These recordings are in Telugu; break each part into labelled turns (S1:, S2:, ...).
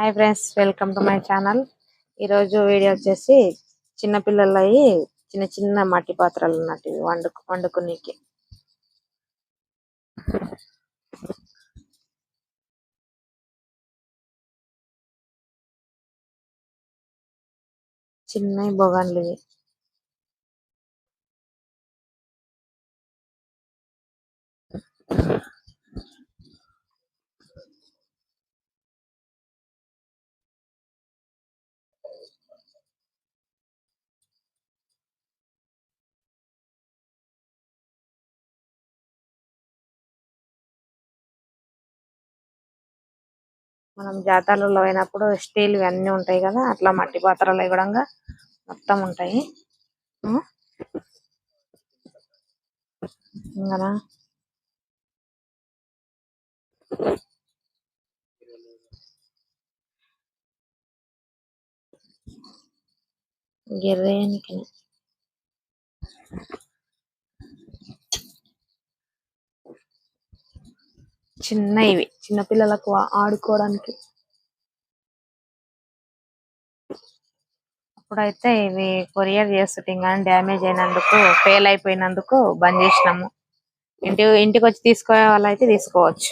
S1: Hi friends welcome to my channel ఈరోజు వీడియో వచ్చేసి చిన్నపిల్లలు అయ్యి చిన్న చిన్న మట్టి పాత్రలు ఉన్నట్టు వండుకు వండుకునేకి చిన్న బొగన్లు ఇవి మనం జాతరలో అయినప్పుడు స్టీల్ అన్నీ ఉంటాయి కదా అట్లా మట్టి పాత్రలు ఇవ్వడంగా మొత్తం ఉంటాయి ఇంకనా చిన్న ఇవి చిన్నపిల్లలకు ఆడుకోవడానికి ఇప్పుడైతే ఇవి కొరియర్ చేస్తుంటే కానీ డ్యామేజ్ అయినందుకు ఫెయిల్ అయిపోయినందుకు బంద్ చేసినాము ఇంటి ఇంటికి వచ్చి తీసుకోవే వాళ్ళైతే తీసుకోవచ్చు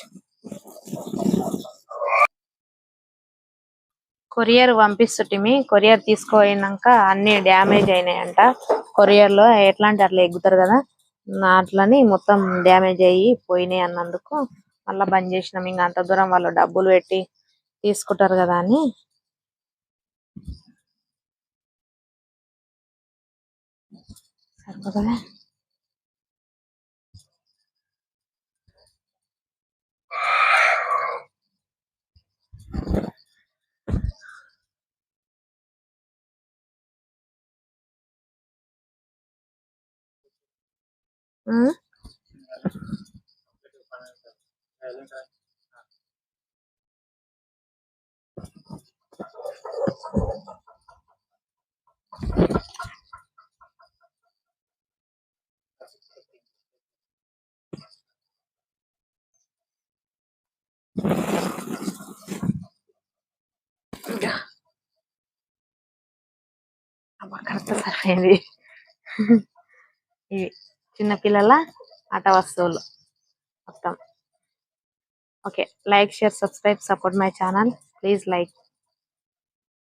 S1: కొరియర్ పంపిస్తుంటిమి కొరియర్ తీసుకోయినాక అన్ని డ్యామేజ్ అయినాయంట కొరియర్లో ఎట్లాంటి అట్లా ఎగ్గుతారు కదా అట్లని మొత్తం డ్యామేజ్ అయ్యి పోయినాయి అన్నందుకు మళ్ళీ బంద్ చేసినాం ఇంకా అంత దూరం వాళ్ళు డబ్బులు పెట్టి తీసుకుంటారు కదా అని Mm-hmm. ఉం? అబ్బా, కరెక్ట్ సరిపోయింది ఇవి చిన్నపిల్లల ఆట వస్తువులు మొత్తం Okay, like, share, subscribe, support my channel. Please like.